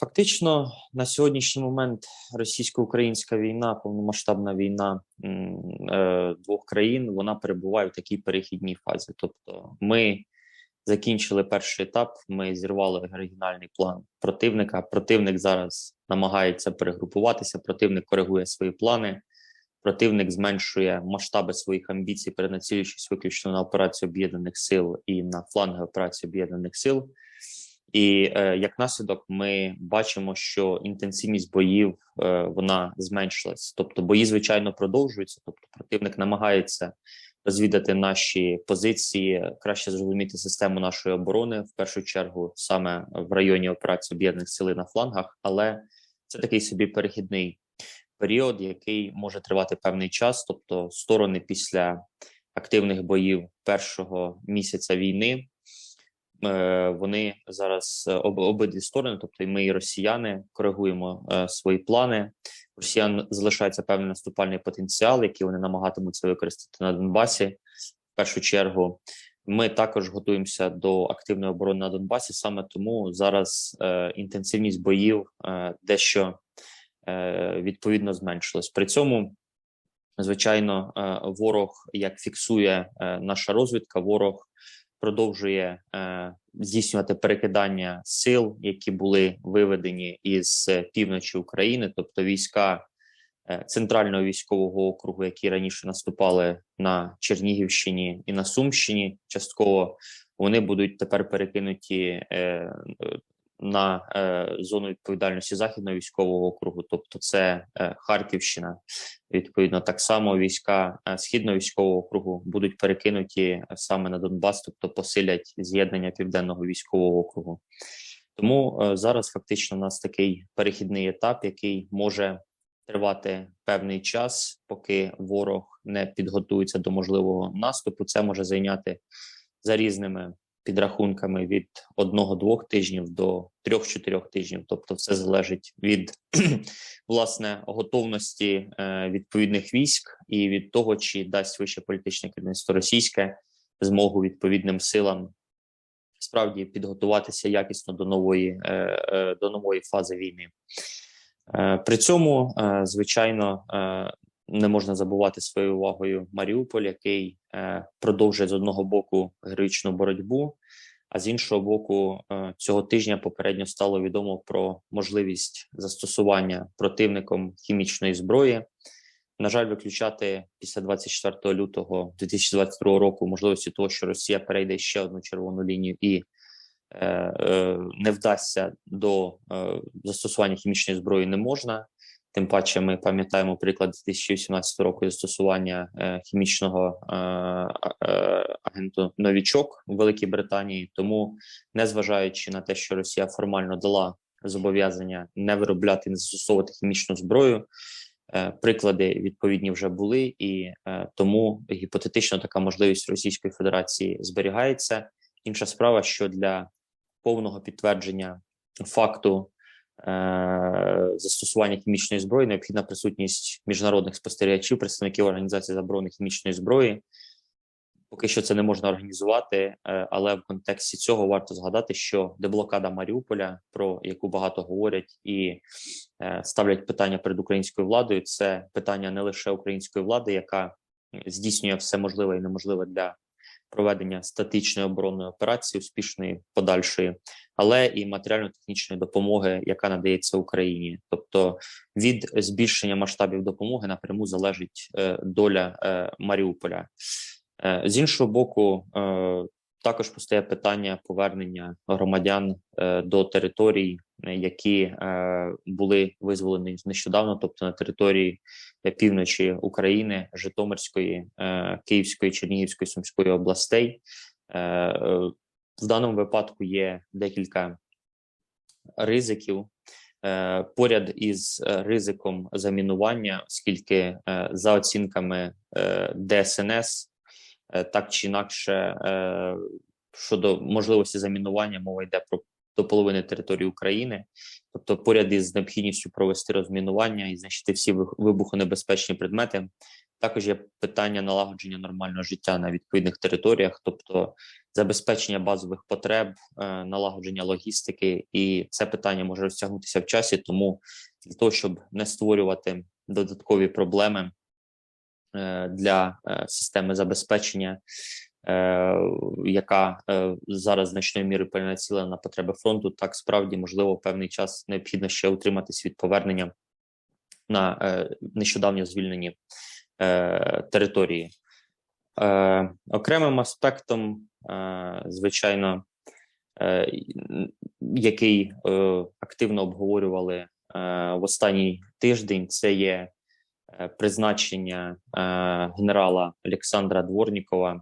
Фактично, на сьогоднішній момент російсько-українська війна, повномасштабна війна е, двох країн, вона перебуває в такій перехідній фазі. Тобто, ми закінчили перший етап, ми зірвали оригінальний план противника. Противник зараз намагається перегрупуватися. Противник коригує свої плани. Противник зменшує масштаби своїх амбіцій, перенацілюючись виключно на операцію об'єднаних сил і на фланги операції об'єднаних сил. І е, як наслідок, ми бачимо, що інтенсивність боїв е, вона зменшилась. Тобто, бої звичайно продовжуються. Тобто, противник намагається розвідати наші позиції, краще зрозуміти систему нашої оборони в першу чергу, саме в районі операції об'єднаних сил на флангах. Але це такий собі перехідний період, який може тривати певний час. Тобто, сторони після активних боїв першого місяця війни. Е, вони зараз е, об, обидві сторони, тобто і ми, і росіяни, коригуємо е, свої плани. Росіян залишається певний наступальний потенціал, який вони намагатимуться використати на Донбасі. В першу чергу, ми також готуємося до активної оборони на Донбасі. Саме тому зараз е, інтенсивність боїв е, дещо е, відповідно зменшилась. При цьому, звичайно, е, ворог як фіксує е, наша розвідка, ворог продовжує е, здійснювати перекидання сил, які були виведені із е, півночі України, тобто війська е, центрального військового округу, які раніше наступали на Чернігівщині і на Сумщині. Частково вони будуть тепер перекинуті е, на е, зону відповідальності західного військового округу, тобто це е, Харківщина. Відповідно, так само війська е, східного військового округу будуть перекинуті е, саме на Донбас, тобто посилять з'єднання південного військового округу. Тому е, зараз фактично у нас такий перехідний етап, який може тривати певний час, поки ворог не підготується до можливого наступу. Це може зайняти за різними підрахунками від одного-двох тижнів до трьох-чотирьох тижнів. Тобто, все залежить від власне готовності е, відповідних військ і від того, чи дасть вище політичне керівництво російське змогу відповідним силам справді підготуватися якісно до нової е, е, до нової фази війни. При цьому, звичайно, не можна забувати своєю увагою Маріуполь, який продовжує з одного боку героїчну боротьбу, а з іншого боку, е, цього тижня попередньо стало відомо про можливість застосування противником хімічної зброї. На жаль, виключати після 24 лютого 2022 року можливості того, що Росія перейде ще одну червону лінію і е, е, не вдасться до е, застосування хімічної зброї, не можна. Тим паче, ми пам'ятаємо приклад 2018 року застосування е, хімічного е, е, агенту новічок у Великій Британії. Тому, незважаючи на те, що Росія формально дала зобов'язання не виробляти, не застосовувати хімічну зброю. Приклади відповідні вже були, і тому гіпотетично така можливість Російської Федерації зберігається. Інша справа, що для повного підтвердження факту застосування хімічної зброї необхідна присутність міжнародних спостерігачів, представників організації заборони хімічної зброї. Поки що це не можна організувати, е, але в контексті цього варто згадати, що деблокада Маріуполя, про яку багато говорять і е, ставлять питання перед українською владою, це питання не лише української влади, яка здійснює все можливе і неможливе для проведення статичної оборонної операції, успішної подальшої, але і матеріально-технічної допомоги, яка надається Україні. Тобто від збільшення масштабів допомоги напряму залежить е, доля е, Маріуполя. Е, З іншого боку, також постає питання повернення громадян до територій, які е, були визволені нещодавно, тобто на території е, півночі України, Житомирської, е, Київської, Чернігівської, Сумської областей. Е, е, В даному випадку є декілька ризиків. Е, Поряд із е, ризиком замінування, оскільки е, за оцінками е, ДСНС, е, так чи інакше, е, щодо можливості замінування, мова йде про до половини території України. Тобто, поряд із необхідністю провести розмінування і знищити всі вибухонебезпечні предмети. Також є питання налагодження нормального життя на відповідних територіях, тобто забезпечення базових потреб, е, налагодження логістики, і це питання може розтягнутися в часі. Тому для того, щоб не створювати додаткові проблеми е, для е, системи забезпечення, яка е, зараз значною мірою перенацілена на потреби фронту, так справді можливо певний час необхідно ще утриматись від повернення на е, нещодавньо звільнені е, території. Е, окремим аспектом, е, звичайно, е, який е, активно обговорювали е, в останній тиждень, це є е, призначення е, генерала Олександра Дворнікова е,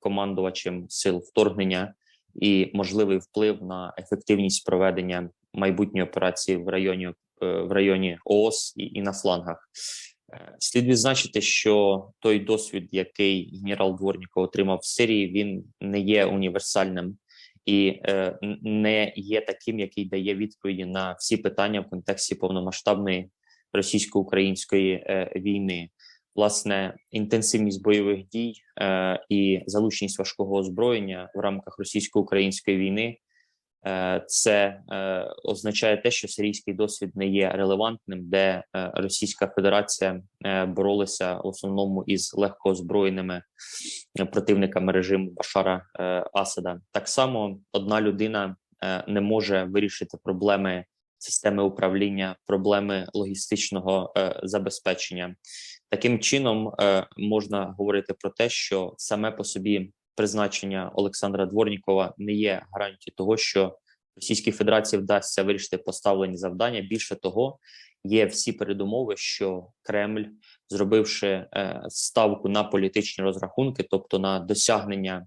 командувачем сил вторгнення і можливий вплив на ефективність проведення майбутньої операції в районі е, в районі ООС і, і на флангах. Е, Слід відзначити, що той досвід, який генерал Дворніков отримав в Сирії, він не є універсальним і е, не є таким, який дає відповіді на всі питання в контексті повномасштабної російсько-української е, війни. Власне, інтенсивність бойових дій е, і залученість важкого озброєння в рамках російсько-української війни Е, це е, означає те, що сирійський досвід не є релевантним, де е, Російська Федерація е, боролася в основному із легкоозброєними е, противниками режиму Башара е, Асада. Так само одна людина не може вирішити проблеми системи управління, проблеми логістичного забезпечення. Таким чином е, можна говорити про те, що саме по собі призначення Олександра Дворнікова не є гарантією того, що Російській Федерації вдасться вирішити поставлені завдання. Більше того, є всі передумови, що Кремль, зробивши е, ставку на політичні розрахунки, тобто на досягнення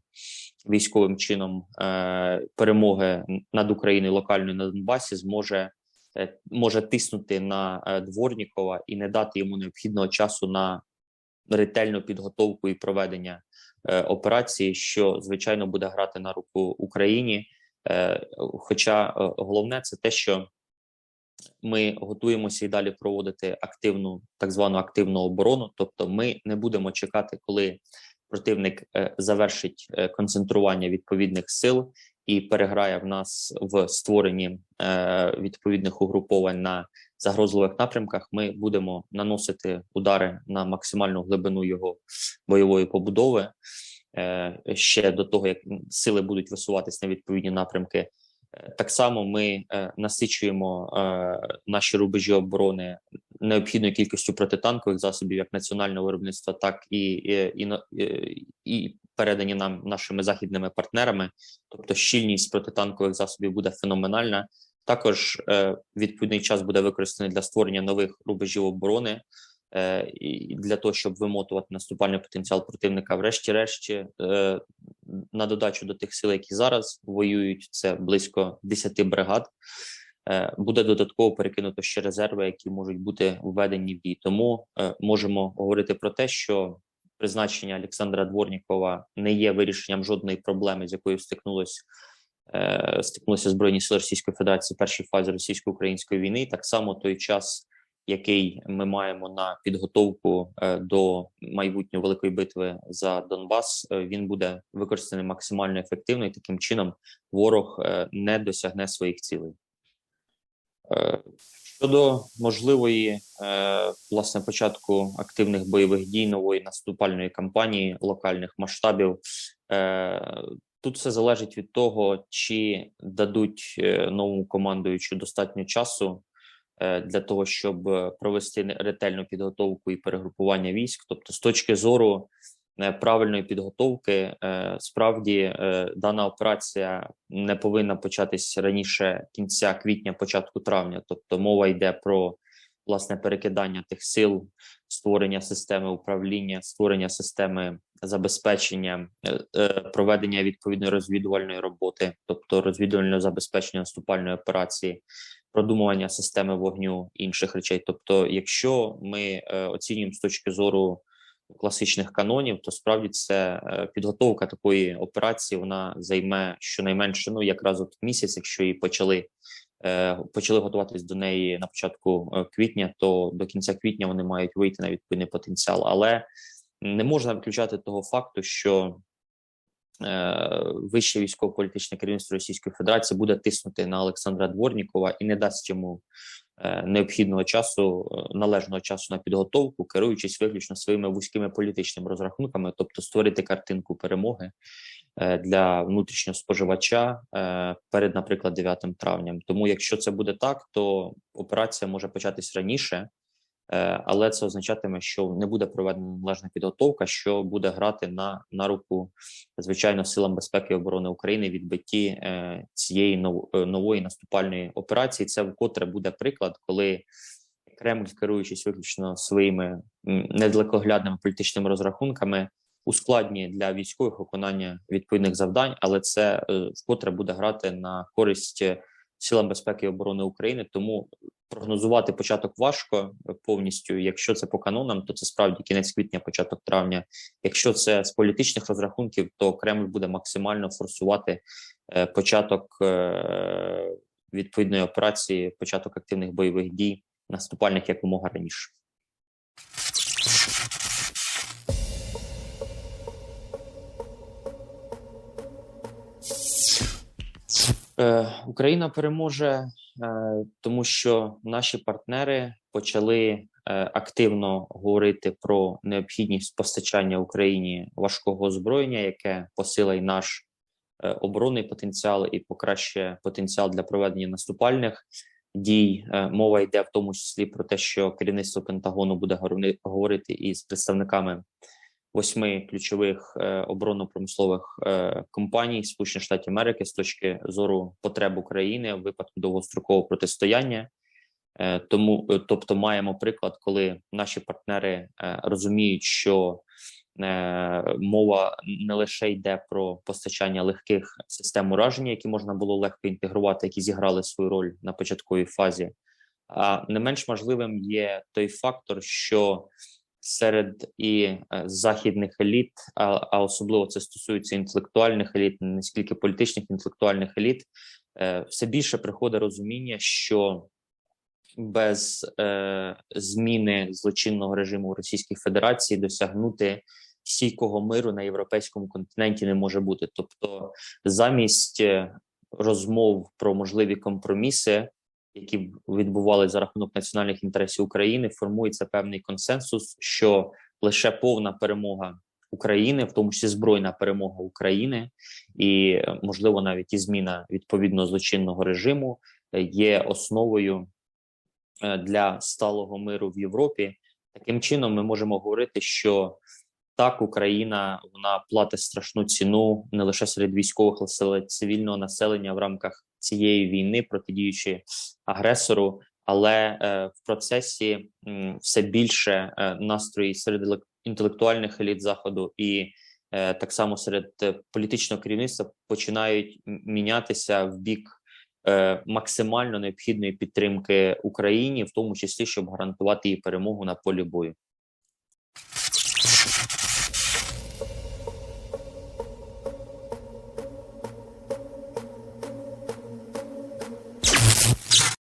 військовим чином е, перемоги над Україною локальною на Донбасі, зможе може тиснути на е, Дворнікова і не дати йому необхідного часу на ретельну підготовку і проведення е, операції, що звичайно буде грати на руку Україні. Е, Хоча е, головне це те, що ми готуємося і далі проводити активну так звану активну оборону. Тобто, ми не будемо чекати, коли противник е, завершить е, концентрування відповідних сил і переграє в нас в створенні е, відповідних угруповань на загрозливих напрямках. Ми будемо наносити удари на максимальну глибину його бойової побудови. Е, ще до того, як сили будуть висуватись на відповідні напрямки. Е, Так само ми е, насичуємо е, наші рубежі оборони необхідною кількістю протитанкових засобів, як національного виробництва, так і, і, і, і передані нам нашими західними партнерами. Тобто щільність протитанкових засобів буде феноменальна. Також е, відповідний час буде використаний для створення нових рубежів оборони е, і для того, щоб вимотувати наступальний потенціал противника. Врешті-решті, е, на додачу до тих сил, які зараз воюють, це близько 10 бригад. е, Буде додатково перекинуто ще резерви, які можуть бути введені в дій. Тому е, можемо говорити про те, що призначення Олександра Дворнікова не є вирішенням жодної проблеми, з якою стикнулось е, стикнулися збройні сили Російської Федерації в першій фазі російсько-української війни. Так само той час, який ми маємо на підготовку е, до майбутньої великої битви за Донбас, е, він буде використаний максимально ефективно, і таким чином ворог е, не досягне своїх цілей. Щодо можливої е, власне початку активних бойових дій нової наступальної кампанії локальних масштабів, е, тут все залежить від того, чи дадуть е, новому командуючу достатньо часу е, для того, щоб е, провести ретельну підготовку і перегрупування військ. Тобто, з точки зору правильної підготовки, е, справді е, дана операція не повинна початись раніше кінця квітня, початку травня. Тобто, мова йде про власне перекидання тих сил, створення системи управління, створення системи забезпечення, е, е, проведення відповідної розвідувальної роботи, тобто розвідувального забезпечення наступальної операції, продумування системи вогню інших речей. Тобто, якщо ми е, оцінюємо з точки зору класичних канонів, то справді це е, підготовка такої операції. Вона займе щонайменше ну якраз от місяць, якщо її почали. е, Почали готуватись до неї на початку е, квітня, то до кінця квітня вони мають вийти на відповідний потенціал. Але не можна виключати того факту, що вище військово-політичне керівництво Російської Федерації буде тиснути на Олександра Дворнікова і не дасть йому необхідного часу, е, належного часу на підготовку, керуючись виключно своїми вузькими політичними розрахунками, тобто створити картинку перемоги е, для внутрішнього споживача е, перед, наприклад, 9 травням. Тому, якщо це буде так, то операція може початись раніше. Е, але це означатиме, що не буде проведена належна підготовка, що буде грати на, на руку звичайно силам безпеки і оборони України відбитті е, цієї е, нової наступальної операції. Це вкотре буде приклад, коли Кремль, керуючись виключно своїми недалекоглядними політичними розрахунками, ускладнює для військових виконання відповідних завдань, але це вкотре буде грати на користь силам безпеки і оборони України. Тому прогнозувати початок важко повністю. Якщо це по канонам, то це справді кінець квітня, початок травня. Якщо це з політичних розрахунків, то Кремль буде максимально форсувати е, початок е, відповідної операції, початок активних бойових дій, наступальних якомога раніше. Е, Україна переможе, тому що наші партнери почали е, активно говорити про необхідність постачання Україні важкого озброєння, яке посилить наш е, оборонний потенціал і покращує потенціал для проведення наступальних дій. Е, Мова йде в тому числі про те, що керівництво Пентагону буде говори- говорити із представниками восьми ключових е, оборонно-промислових е, компаній Сполучених Штатів Америки з точки зору потреб України в випадку довгострокового протистояння. Е, Тому, тобто, маємо приклад, коли наші партнери розуміють, що мова не лише йде про постачання легких систем ураження, які можна було легко інтегрувати, які зіграли свою роль на початковій фазі. А не менш важливим є той фактор, що серед і е, західних еліт, а, а особливо це стосується інтелектуальних еліт, не скільки політичних інтелектуальних еліт, е, все більше приходить розуміння, що без е, зміни злочинного режиму в Російській Федерації досягнути стійкого миру на європейському континенті не може бути. Тобто, замість е, розмов про можливі компроміси, які відбувалися за рахунок національних інтересів України, формується певний консенсус, що лише повна перемога України, в тому числі збройна перемога України, і е, можливо навіть і зміна відповідно злочинного режиму е, є основою е, для сталого миру в Європі. Таким чином, ми можемо говорити, що так Україна вона платить страшну ціну не лише серед військових, але серед цивільного населення в рамках цієї війни, протидіючи агресору. Але е, в процесі все більше е, настрої серед елек- інтелектуальних еліт заходу і е, так само серед політичного керівництва починають мінятися в бік максимально необхідної підтримки Україні, в тому числі щоб гарантувати її перемогу на полі бою.